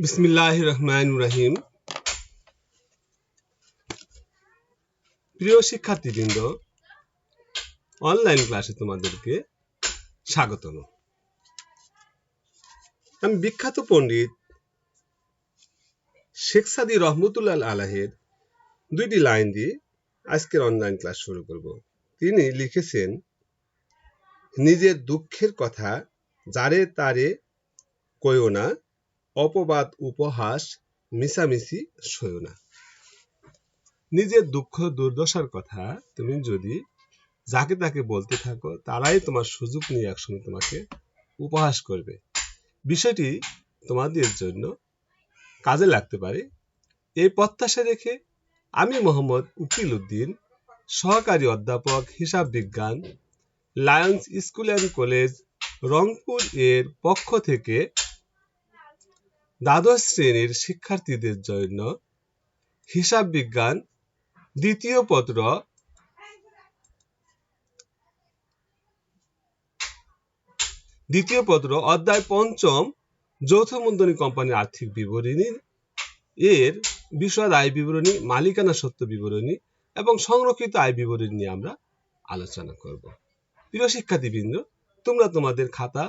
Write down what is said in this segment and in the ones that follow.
বিসমিল্লাহ প্রিয় শিক্ষার্থীবৃন্দ অনলাইন ক্লাসে তোমাদেরকে আমি বিখ্যাত পণ্ডিত রহমতুল্লাহ আলাহের দুইটি লাইন দিয়ে আজকের অনলাইন ক্লাস শুরু করব। তিনি লিখেছেন, নিজের দুঃখের কথা যারে তারে কয়ো না অপবাদ, উপহাস মিশামিশি সইও না নিজের দুঃখ, দুর্দশার কথা তুমি যদি যাকে তাকে বলতে থাকো, তারাই তোমার সুযোগ নিয়ে একসঙ্গে তোমাকে উপহাস করবে। বিষয়টি তোমাদের জন্য কাজে লাগতে পারে। এই প্রত্যাশা রেখে আমি মোহাম্মদ উকিল উদ্দিন, সহকারী অধ্যাপক, হিসাব বিজ্ঞান, Lions school and college, Rangpur এর পক্ষ থেকে দ্বাদশ শ্রেণির শিক্ষার্থীদের জন্য হিসাব বিজ্ঞান দ্বিতীয় পত্র দ্বিতীয় পত্র অধ্যায় পঞ্চম যৌথ মূলধনী কোম্পানির আর্থিক বিবরণী এর বিশদ আয় বিবরণী, মালিকানা সত্য বিবরণী এবং সংরক্ষিত আয় বিবরণী নিয়ে আমরা আলোচনা করব। প্রিয় শিক্ষার্থীবৃন্দ, তোমরা তোমাদের খাতা,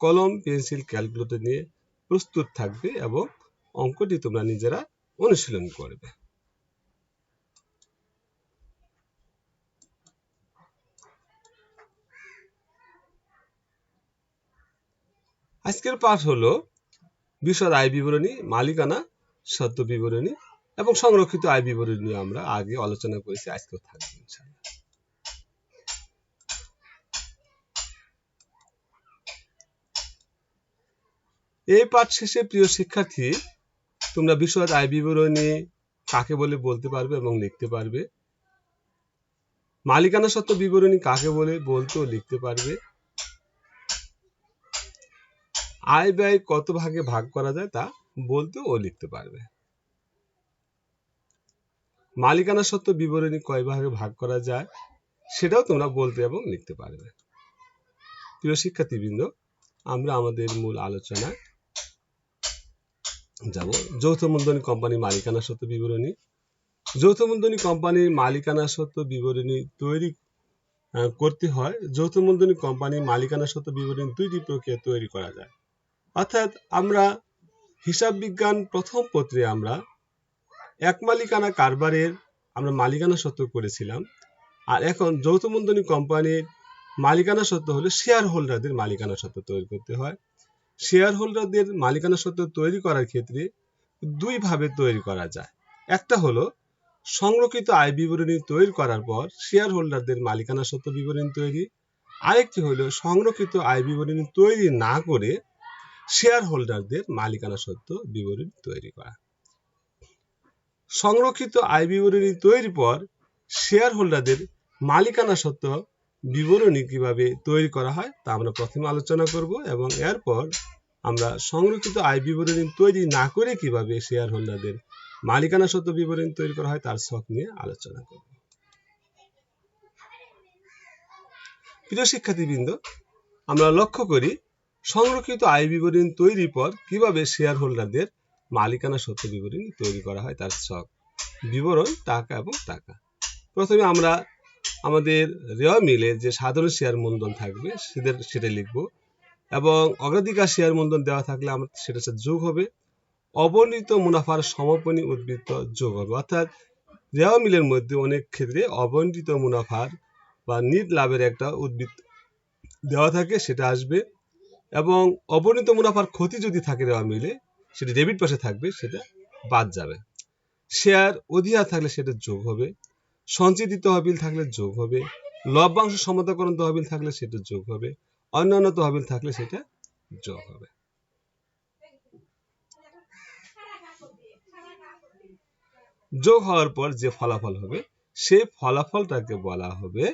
কলম, পেন্সিল, ক্যালকুলেটর নিয়ে প্রস্তুত থাকবে এবং অঙ্কটি তোমরা নিজেরা অনুশীলন করবে। আজকের পাঠ হলো বিশদ আয় বিবরণী, মালিকানা সত্য বিবরণী এবং সংরক্ষিত আয় বিবরণী আমরা আগে আলোচনা করেছি, আজকেও থাকবে এই পাঠ শেষে প্রিয় শিক্ষার্থী, তোমরা বিশদ আয় বিবরণী কাকে বলে বলতে পারবে এবং লিখতে পারবে। মালিকানা সত্ত্ব বিবরণী কাকে বলে বলতে ও লিখতে পারবে। আয় ব্যয় কত ভাগে ভাগ করা যায় তা বলতে ও লিখতে পারবে। মালিকানা সত্ত্ব বিবরণী কয় ভাগে ভাগ করা যায়, সেটাও তোমরা বলতে এবং লিখতে পারবে। প্রিয় শিক্ষার্থীবৃন্দ, আমরা আমাদের মূল আলোচনায় যাব। যৌথ মূলধনী কোম্পানির মালিকানা সত্ত্ব বিবরণী। যৌথ মূলধনী কোম্পানির মালিকানা সত্ত্ব বিবরণী তৈরি করতে হয়। যৌথ মূলধনী কোম্পানির মালিকানা সত্ত্ব বিবরণী দুইটি প্রক্রিয়া তৈরি করা যায়। অর্থাৎ আমরা হিসাব বিজ্ঞান প্রথম পত্রে আমরা এক মালিকানা কারবারের আমরা মালিকানা সত্ত্ব করেছিলাম। আর এখন যৌথ মূলধনী কোম্পানির মালিকানা সত্ত্ব হলে শেয়ার হোল্ডারদের মালিকানা সত্ত্ব তৈরি করতে হয়। শেয়ার হোল্ডারদের মালিকানা সত্ত্ব তৈরি করার ক্ষেত্রে দুই ভাবে তৈরি করা যায়। একটা হলো, সংরক্ষিত আয় বিবরণী তৈরি করার পর শেয়ার হোল্ডারদের মালিকানা সত্ত্ব বিবরণী তৈরি। আরেকটি হলো, সংরক্ষিত আয় বিবরণী তৈরি না করে শেয়ার হোল্ডারদের মালিকানা সত্ত্ব বিবরণী তৈরি করা। সংরক্ষিত আয় বিবরণী তৈরির পর শেয়ার হোল্ডারদের মালিকানা সত্ত্ব বিবরণী কীভাবে তৈরি করা হয় তা আমরা প্রথমে আলোচনা করব এবং এরপর আমরা সংরক্ষিত আয় বিবরণী তৈরি না করে কীভাবে শেয়ার হোল্ডারদের মালিকানা সত্ত্ব বিবরণী তৈরি করা হয় তার শখ নিয়ে আলোচনা করব। প্রিয় শিক্ষার্থীবৃন্দ, আমরা লক্ষ্য করি সংরক্ষিত আয় বিবরণী তৈরির পর কীভাবে শেয়ার হোল্ডারদের মালিকানা সত্ত্ব বিবরণী তৈরি করা হয় তার শখ, বিবরণ, টাকা এবং টাকা। প্রথমে আমরা আমাদের রেওয়া মিলে যে সাধারণ শেয়ার মূলধন থাকবে, সেদের, সেটা লিখব। এবং অগ্রাধিকার শেয়ার মূলধন দেওয়া থাকলে আমরা, সেটা যোগ হবে। অবর্ণিত মুনাফার সমাপনী উদ্বৃত্ত যোগ হবে। অর্থাৎ রেওয়া মিলের মধ্যে অনেক ক্ষেত্রে অবর্ণিত মুনাফার বা নিট লাভের একটা উদ্বৃত্ত দেওয়া থাকে, সেটা আসবে। এবং অবর্ণিত মুনাফার ক্ষতি যদি থাকে রেওয়া মিলে, সেটা ডেবিট পাশে থাকবে, সেটা বাদ যাবে। শেয়ার অধিহার থাকলে সেটা যোগ হবে। সঞ্চিত তহবিল থাকলে যোগ হবে, লভ্যাংশ সমতাকরণ তহবিল থাকলে সেটা যোগ হবে, অন্যান্য তহবিল থাকলে সেটা যোগ হবে। যোগ হওয়ার পর যে ফলাফল হবে সেই ফলাফলটাকে বলা হবে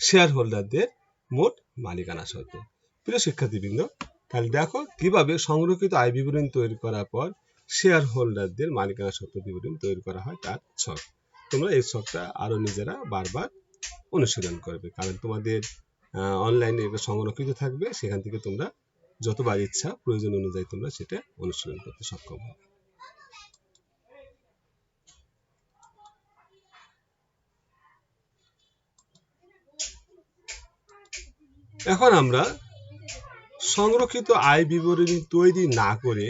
শেয়ার হোল্ডারদের মোট মালিকানা সত্ত্ব। প্রিয় শিক্ষার্থীবৃন্দ, তাহলে দেখো কীভাবে সংরক্ষিত আয় বিবরণী তৈরি করার পর শেয়ার হোল্ডারদের মালিকানা সত্ত্ব বিবরণী তৈরি করা হয় তার ছক। তোমরা এই ছকটা আরও নিজেরা বারবার অনুশীলন করবে। কারণ তোমাদের অনলাইনে এটা সংরক্ষিত থাকবে, সেখান থেকে তোমরা যতবার ইচ্ছা প্রয়োজন অনুযায়ী তোমরা সেটা অনুসরণ করতে সক্ষম হবে। এখন আমরা সংরক্ষিত আয় বিবরণী তৈরি না করে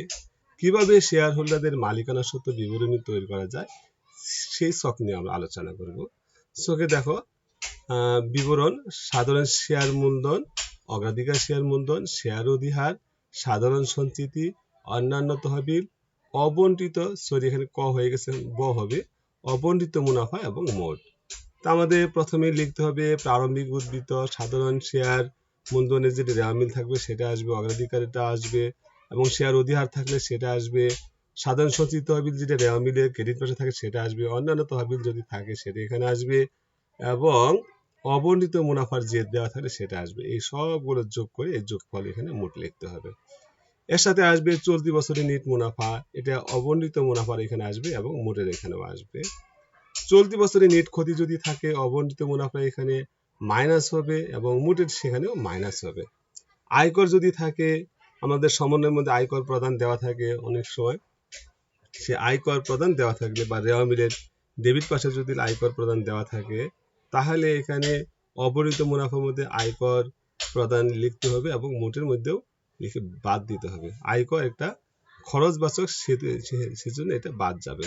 কীভাবে শেয়ার হোল্ডারদের মালিকানা সত্ত্ব বিবরণী তৈরি করা যায়, সেই শখ নিয়ে আমরা আলোচনা করব। শোকে দেখো বিবরণ, সাধারণ শেয়ার মূলধন, অগ্রাধিকার শেয়ার মূলধন শেয়ার অধিহার, সাধারণ সঞ্চিতি, অন্যান্য তহবিল, অবন্টিত সরি এখানে ক হয়ে গেছে, ব হবে, অবন্টিত মুনাফা এবং মোট। তা আমাদের প্রথমে লিখতে হবে প্রারম্ভিক উদ্বৃত্ত, সাধারণ শেয়ার মূলধনের যেটি রেওয়ামিল থাকবে, সেটা আসবে অগ্রাধিকারটা আসবে এবং শেয়ার অধিহার থাকলে সেটা আসবে। সাধারণ সঞ্চিত তহবিল যেটা রেওয়ামিলের ক্রেডিট পাশে থাকে সেটা আসবে। অন্যান্য তহবিল যদি থাকে সেটা এখানে আসবে এবং অবর্ণিত মুনাফার যে দেওয়া থাকলে সেটা আসবে। এই সবগুলো যোগ করে এই যোগফল এখানে মোট লিখতে হবে। এর সাথে আসবে চলতি বছরের নিট মুনাফা। এটা অবর্ণিত মুনাফার এখানে আসবে এবং মোটের এখানেও আসবে। চলতি বছরে নেট ক্ষতি যদি থাকে, অবর্ণিত মুনাফা এখানে মাইনাস হবে এবং মোটের সেখানেও মাইনাস হবে। আয়কর যদি থাকে আমাদের সমন্বয়ের মধ্যে আয়কর প্রদান দেওয়া থাকে অনেক সময়। সে আয়কর প্রদান দেওয়া থাকলে বা রেওয়া মিলের ডেবিট পাশে যদি আয়কর প্রদান দেওয়া থাকে, তাহলে এখানে অবরিত মুনাফার মধ্যে আয়কর প্রদান লিখতে হবে এবং মোটের মধ্যেও লিখে বাদ দিতে হবে। আয়কর একটা খরচ বাচক সেজন্য এটা বাদ যাবে।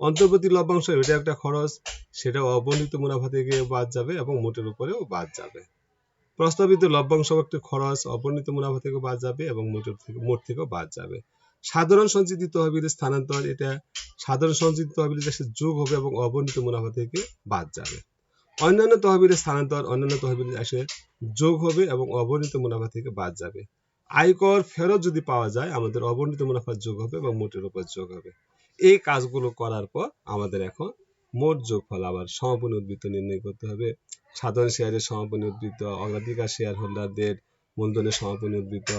অন্তর্বর্তী লভ্যাংশ, এটা একটা খরচ, সেটা অবর্ণিত মুনাফা থেকে বাদ যাবে এবং মোটের উপরেও বাদ যাবে। প্রস্তাবিত লভ্যাংশ একটি খরচ অবর্ণিত মুনাফা থেকে বাদ যাবে এবং মোটের থেকে, মোট থেকেও বাদ যাবে। সাধারণ সঞ্চিত তহবিলের স্থানান্তর, এটা সাধারণ সঞ্চিত তহবিলের কাছে যোগ হবে এবং অবর্ণিত মুনাফা থেকে বাদ যাবে। অন্যান্য তহবিলের স্থানান্তর, অন্যান্য তহবিলের এসে যোগ হবে এবং অবর্ণিত মুনাফা থেকে বাদ যাবে। আয়কর ফেরত যদি পাওয়া যায়, আমাদের অবর্ণিত মুনাফার যোগ হবে এবং মোটের উপর যোগ হবে। এই কাজগুলো করার পর আমাদের এখন মোট যোগফল আবার সমাপনী উদ্বৃত্ত নির্ণয় করতে হবে। সাধারণ শেয়ারের সমাপনী উদ্বৃত্ত অগ্রাধিকার শেয়ার হোল্ডারদের মূলধনের সমাপনী উদ্বৃত্ত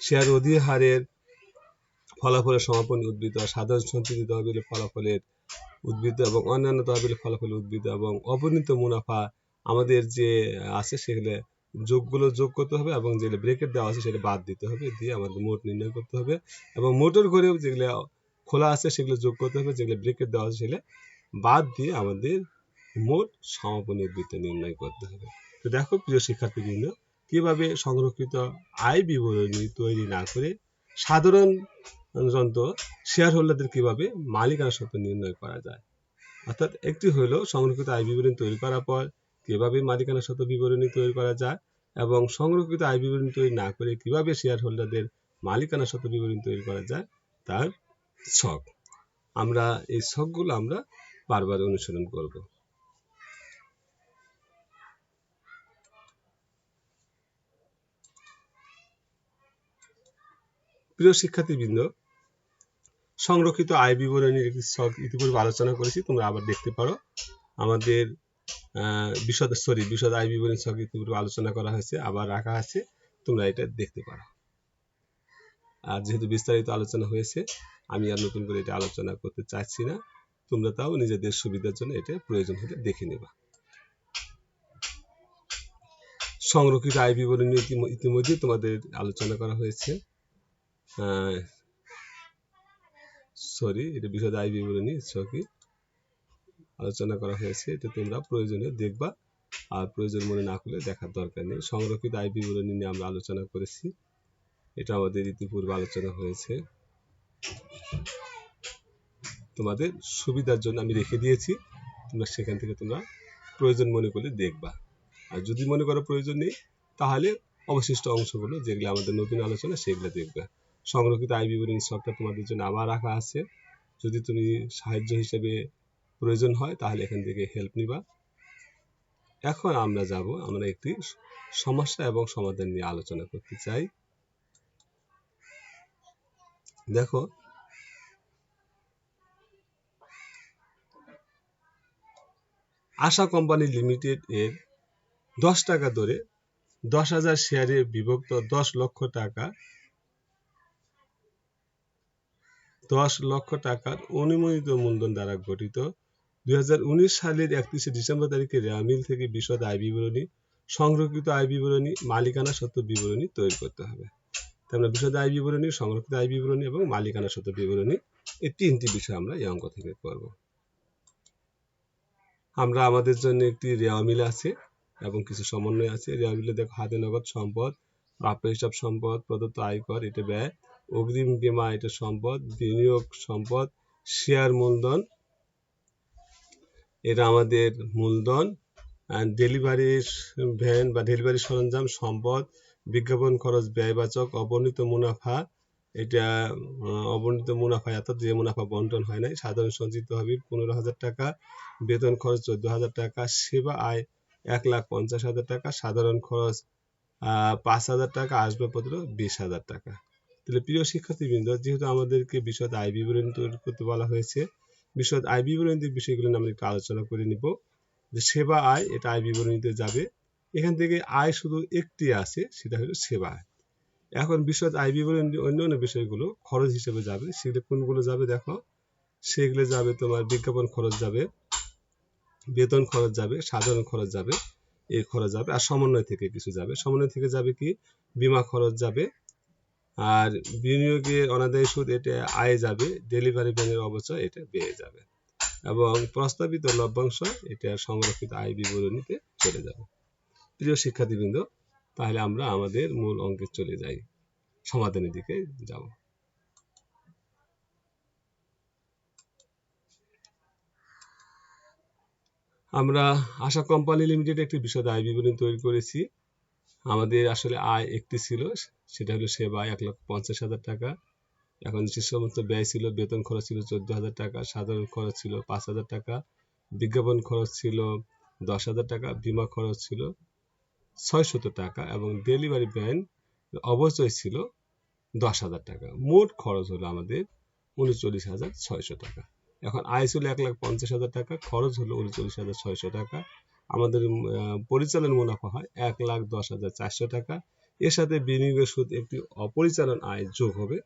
শেয়ার অধিহারের ফলাফলের সমাপনী উদ্বৃত্ত সাধারণ সঞ্চিত তহবিলের ফলাফলের উদ্বৃত্ত এবং অন্যান্য তহবিলের ফলাফলের উদ্বৃত্ত এবং অবনীত মুনাফা আমাদের যে আছে সেগুলো যোগগুলো যোগ করতে হবে এবং যেগুলো ব্রেকেট দেওয়া আছে সেটা বাদ দিতে হবে, দিয়ে আমাদের মোট নির্ণয় করতে হবে এবং মোটর ঘরেও যেগুলো খোলা আছে সেগুলো যোগ করতে হবে, যেগুলো ব্রেকেট দেওয়া আছে সেগুলো বাদ দিয়ে আমাদের মোট সমাপনী উদ্বৃত্ত নির্ণয় করতে হবে। তো দেখো প্রিয় শিক্ষার্থীবৃন্দ, কীভাবে সংরক্ষিত আয় বিবরণী তৈরি না করে সাধারণ যন্ত্র শেয়ার হোল্ডারদের কীভাবে মালিকানা সত্ত্ব নির্ণয় করা যায়? অর্থাৎ একটি হলো সংরক্ষিত আয় বিবরণী তৈরি করার পর কীভাবে মালিকানা সত্ত্ব বিবরণী তৈরি করা যায় এবং সংরক্ষিত আয় বিবরণী তৈরি না করে কীভাবে শেয়ার হোল্ডারদের মালিকানা সত্ত্ব বিবরণী তৈরি করা যায় তার ছক। আমরা এই ছকগুলো আমরা বারবার অনুসরণ করব। প্রিয় শিক্ষার্থীবৃন্দ, সংরক্ষিত আয় বিবরণীর একটি ছক ইতিপূর্বে আলোচনা করেছি, তোমরা আবার দেখতে পারো। আমাদের বিশদ সরি বিশদ আয় বিবরণী ছক ইতিপূর্বে আলোচনা করা হয়েছে, আবার রাখা আছে, তোমরা এটা দেখতে পারো। আর যেহেতু বিস্তারিত আলোচনা হয়েছে, আমি আর নতুন করে এটা আলোচনা করতে চাচ্ছি না, তোমরা তাও নিজেদের সুবিধার জন্য এটা প্রয়োজন হলে দেখে নেবা। সংরক্ষিত আয় বিবরণী ইতিমধ্যে তোমাদের আলোচনা করা হয়েছে। সরি এটা বিশদ আয় বিবরণী ছকি আলোচনা করা হয়েছে, এটা তোমরা প্রয়োজনে দেখবা, আর প্রয়োজন মনে না করলে দেখার দরকার নেই। সংরক্ষিত আয় বিবরণী নিয়ে আমরা আলোচনা করেছি, এটা আমাদের ইতিপূর্বে আলোচনা হয়েছে। তোমাদের সুবিধার জন্য আমি রেখে দিয়েছি, তোমরা সেখান থেকে তোমরা প্রয়োজন মনে করলে দেখবা। আর যদি মনে করো প্রয়োজন নেই, তাহলে অবশিষ্ট অংশগুলো যেগুলো আমাদের নতুন আলোচনা, সেগুলো দেখবে। সংরক্ষিত আয় বিবরণী সবটা তোমাদের জন্য আবার রাখা আছে। যদি তুমি সাহায্য হিসেবে প্রয়োজন হয়, তাহলে এখান থেকে হেল্প নিবা। এখন আমরা যাব, আমরা একটি সমস্যা এবং সমাধান নিয়ে আলোচনা করতে চাই। দেখো, আশা কোম্পানি লিমিটেড এর দশ টাকা ধরে দশ হাজার শেয়ারে বিভক্ত দশ লক্ষ টাকা দশ লক্ষ টাকার অনুমোদিত মূলধন দ্বারা গঠিত। দুই হাজার উনিশ সালের একত্রিশে ডিসেম্বর তারিখে রেয়ামিল থেকে বিশদ আয় বিবরণী, সংরক্ষিত আয় বিবরণী, মালিকানা সত্ত্ব বিবরণী তৈরি করতে হবে। আমরা বিশদ আয় বিবরণী, সংরক্ষিত আয় বিবরণী এবং মালিকানা সত্ত্ব বিবরণী এই তিনটি বিষয় আমরা এই অঙ্ক থেকে করব আমরা আমাদের জন্য একটি রেওয়া মিল আছে এবং কিছু সমন্বয় আছে। রেওয়া মিলে দেখো হাতে নগদ সম্পদ, প্রাপ্য হিসাব সম্পদ, প্রদত্ত আয়কর, এটা ব্যয়। অগ্রিম বীমা, এটা সম্পদ, বিনিয়োগ সম্পদ শেয়ার মূলধন, এটা আমাদের মূলধন ডেলিভারি ভ্যান বা ডেলিভারি সরঞ্জাম, সম্পদ, বিজ্ঞাপন খরচ, ব্যয়বাচক, অবর্ণিত মুনাফা, এটা অবর্ণিত মুনাফা এত যে মুনাফা বন্টন হয় নাই, সাধারণ সঞ্চিত হবে পনেরো হাজার টাকা, বেতন খরচ চোদ্দ হাজার টাকা, সেবা আয় এক লাখ পঞ্চাশ হাজার টাকা, সাধারণ খরচ পাঁচ হাজার টাকা, আসবাবপত্র বিশ হাজার টাকা। তাহলে প্রিয় শিক্ষার্থীবৃন্দ, যেহেতু আমাদেরকে বিশদ আয় বিবরণী তৈরি করতে বলা হয়েছে, বিশদ আয় বিবরণীর বিষয়গুলো আমরা একটু আলোচনা করে নিব। যে সেবা আয়, এটা আয় বিবরণীতে যাবে। এখান থেকে আয় শুধু একটি আছে, সেটা হলো সেবা আয়। এখন বিশদ আয় বিবরণী অন্য অন্য বিষয়গুলো, খরচ হিসেবে যাবে, সেগুলো কোনগুলো যাবে দেখো। সেগুলো যাবে তোমার বিজ্ঞাপন খরচ যাবে, বেতন খরচ যাবে, সাধারণ খরচ যাবে এই খরচ যাবে, আর সমন্বয় থেকে কিছু যাবে। সমন্বয় থেকে যাবে কি? বিমা খরচ যাবে আর বিনিয়োগের অনাদায় সুদ এটা আয় যাবে ডেলিভারি ব্যানের অবচয় এটা বেড়ে যাবে। এবং প্রস্তাবিত লভ্যাংশ এটা সংরক্ষিত আয় বিবরণীতে চলে যাবে। প্রিয় শিক্ষার্থীবৃন্দ, তাহলে আমরা আমাদের মূল অঙ্কে চলে যাই। সমাধানের দিকে যাব। আমরা আশা কোম্পানি লিমিটেড একটি বিশদ আয় বিবরণী তৈরি করেছি। আমাদের আসলে আয় একটি ছিল, সেটা হলো সেবা এক লক্ষ পঞ্চাশ হাজার টাকা। এখন যে সমস্ত ব্যয় ছিল, বেতন খরচ ছিল চোদ্দ হাজার টাকা, সাধারণ খরচ ছিল পাঁচ হাজার টাকা, বিজ্ঞাপন খরচ ছিল দশ হাজার টাকা, বিমা খরচ ছিল ছয়শত টাকা এবং ডেলিভারি ভ্যান অবচয় ছিল দশ হাজার টাকা। মোট খরচ হলো আমাদের উনচল্লিশ হাজার ছয়শো টাকা। এখন আয় ছিল এক লাখ পঞ্চাশ হাজার টাকা, খরচ হলো উনচল্লিশ হাজার ছয়শো টাকা। আমাদের পরিচালন মুনাফা হয় এক লাখ দশ হাজার চারশো টাকা। এর সাথে বিনিয়োগের সুদ একটি অপরিচালন আয় যোগ হবে।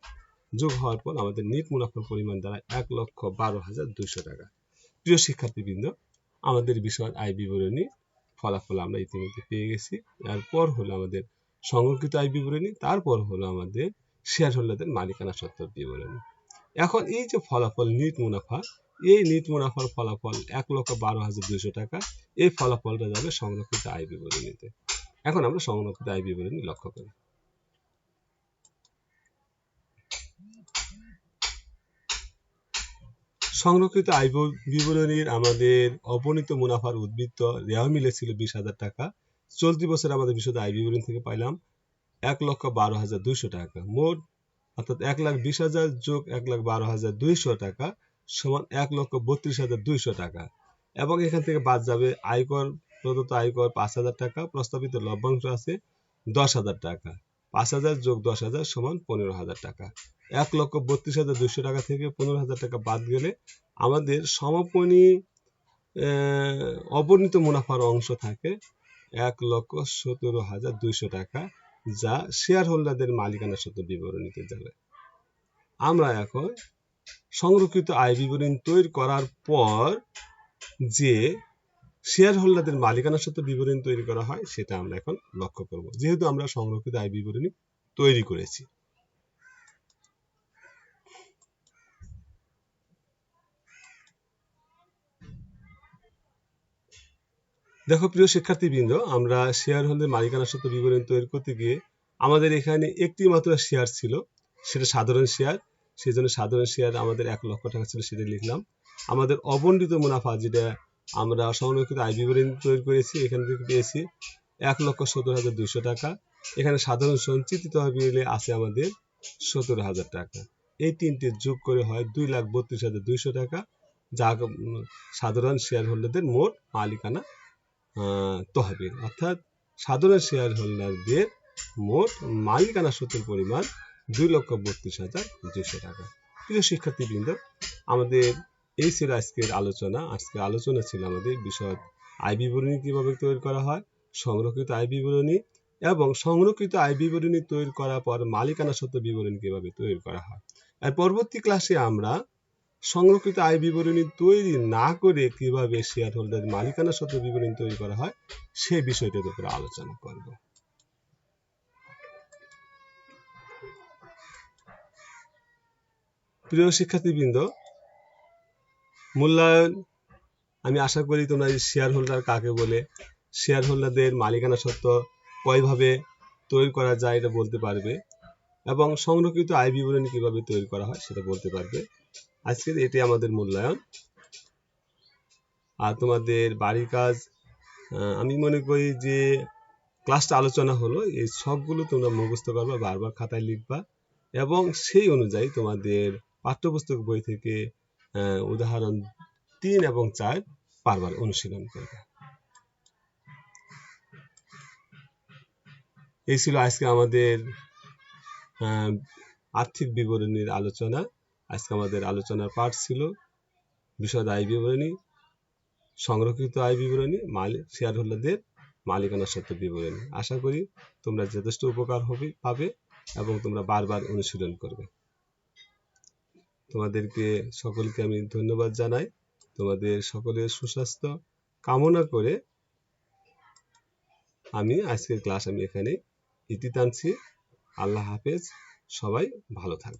যোগ হওয়ার পর আমাদের নিট মুনাফার পরিমাণ দ্বারা এক লক্ষ বারো হাজার দুইশো টাকা। প্রিয় শিক্ষার্থীবৃন্দ, আমাদের বিষয় আয় বিবরণী ফলাফল আমরা ইতিমধ্যে পেয়ে গেছি। এরপর হলো আমাদের সংরক্ষিত আয় বিবরণী, তারপর হলো আমাদের শেয়ার হোল্ডারদের মালিকানা সত্ত্ব বিবরণী। এখন এই যে ফলাফল, নিট মুনাফা এই নিট মুনাফার ফলাফল এক লক্ষ বারো হাজার দুইশো টাকা। এই ফলাফলটা যাবে সংরক্ষিত আয় বিবরণীতে এখন আমরা সংরক্ষিত আয় বিবরণী লক্ষ্য করি। সংরক্ষিত আয় বিবরণীর আমাদের অপনীত মুনাফার উদ্বৃত্ত রেওয়া মিলে ছিল বিশ হাজার টাকা। চলতি বছর আমাদের বিশদ আয় বিবরণী থেকে পাইলাম এক লক্ষ বারো হাজার দুইশো টাকা। মোট অর্থাৎ এক লাখ বিশ হাজার যোগ এক লাখ বারো হাজার দুইশো টাকা। সমান এক লক্ষ বত্রিশ হাজার দুইশো টাকা। এবং এখান থেকে বাদ যাবে আয়কর, প্রদত্ত আয়কর পাঁচ হাজার টাকা, প্রস্তাবিত লভ্যাংশ আছে দশ হাজার টাকা। পাঁচ হাজার যোগ দশ হাজার সমান পনেরো হাজার টাকা। এক লক্ষ বত্রিশ হাজার দুশো টাকা থেকে পনেরো হাজার টাকা বাদ গেলে আমাদের সমাপনী অবর্ণিত মুনাফার অংশ থাকে এক লক্ষ সতেরো হাজার দুইশো টাকা, যা শেয়ার হোল্ডারদের মালিকানা সত্য বিবরণীতে যাবে। আমরা এখন সংরক্ষিত আয় বিবরণী তৈরি করার পর যে শেয়ার হোল্ডারদের মালিকানা সত্য বিবরণী তৈরি করা হয়, সেটা আমরা এখন লক্ষ্য করব। যেহেতু আমরা সংরক্ষিত আয় বিবরণী তৈরি করেছি। দেখো, প্রিয় শিক্ষার্থীবৃন্দ, আমরা শেয়ার হোল্ডার মালিকানা সত্য বিবরণী তৈরি করতে গিয়ে আমাদের এখানে একটি মাত্র শেয়ার ছিল, সেটা সাধারণ শেয়ার সেই জন্য সাধারণ শেয়ার আমাদের এক লক্ষ টাকা ছিল সেটা লিখলাম। আমাদের অবন্ডিত মুনাফা যেটা আমরা সংরক্ষিত আয় বিবরণী তৈরি করেছি, এখান থেকে পেয়েছি এক লক্ষ সত্তর হাজার দুইশো টাকা। এখানে সাধারণ সঞ্চিত তহবিলে আছে আমাদের সত্তর হাজার টাকা। এই তিনটি যোগ করে হয় দুই লাখ বত্রিশ হাজার দুইশো টাকা, যা সাধারণ শেয়ার হোল্ডারদের মোট মালিকানা তহবিল। অর্থাৎ সাধারণ শেয়ার হোল্ডারদের মোট মালিকানা সূত্রের পরিমাণ দুই লক্ষ বত্রিশ হাজার দুইশো টাকা। প্রিয় শিক্ষার্থীবৃন্দ, আমাদের এই ছিল আজকের আলোচনা। আজকের আলোচনা ছিল আমাদের বিষয় আয় বিবরণী কীভাবে তৈরি করা হয়, সংরক্ষিত আয় বিবরণী এবং সংরক্ষিত আয় বিবরণী তৈরি করার পর মালিকানা সত্য বিবরণী কীভাবে তৈরি করা হয়। আর পরবর্তী ক্লাসে আমরা সংরক্ষিত আয় বিবরণী তৈরি না করে কীভাবে শেয়ার হোল্ডার মালিকানা সত্য বিবরণী তৈরি করা হয় সেই বিষয়টির উপরে আলোচনা করব। প্রিয় শিক্ষার্থীবৃন্দ, মূল্যায়ন, আমি আশা করি তোমরা শেয়ার হোল্ডার কাকে বলে শেয়ার হোল্ডারদের মালিকানা সত্ত্ব কয়ভাবে তৈরি করা যায় এটা বলতে পারবে এবং সংরক্ষিত আয় বিবরণী কীভাবে তৈরি করা হয় সেটা বলতে পারবে। আজকের এটি আমাদের মূল্যায়ন। আর তোমাদের বাড়ির কাজ আমি মনে করি যে ক্লাসটা আলোচনা হলো, এই সবগুলো তোমরা মুখস্থ করবা, বারবার খাতায় লিখবা এবং সেই অনুযায়ী তোমাদের পাঠ্যপুস্তক বই থেকে উদাহরণ তিন এবং চার বারবার অনুশীলন করবে। এই ছিল আজকে আমাদের আর্থিক বিবরণীর আলোচনা। আজকে আমাদের আলোচনার পাঠ ছিল বিশদ আয় বিবরণী, সংরক্ষিত আয় বিবরণী মালিক শেয়ার হোল্ডারদের মালিকানা সত্ত্ব বিবরণী। আশা করি তোমরা যথেষ্ট উপকার হবে, পাবে এবং তোমরা বারবার অনুশীলন করবে। তোমাদেরকে সকলকে আমি ধন্যবাদ জানাই। তোমাদের সকলের সুস্বাস্থ্য কামনা করে আমি আজকের ক্লাস আমি এখানে ইতি টানছি। আল্লাহ হাফেজ, সবাই ভালো থাকবে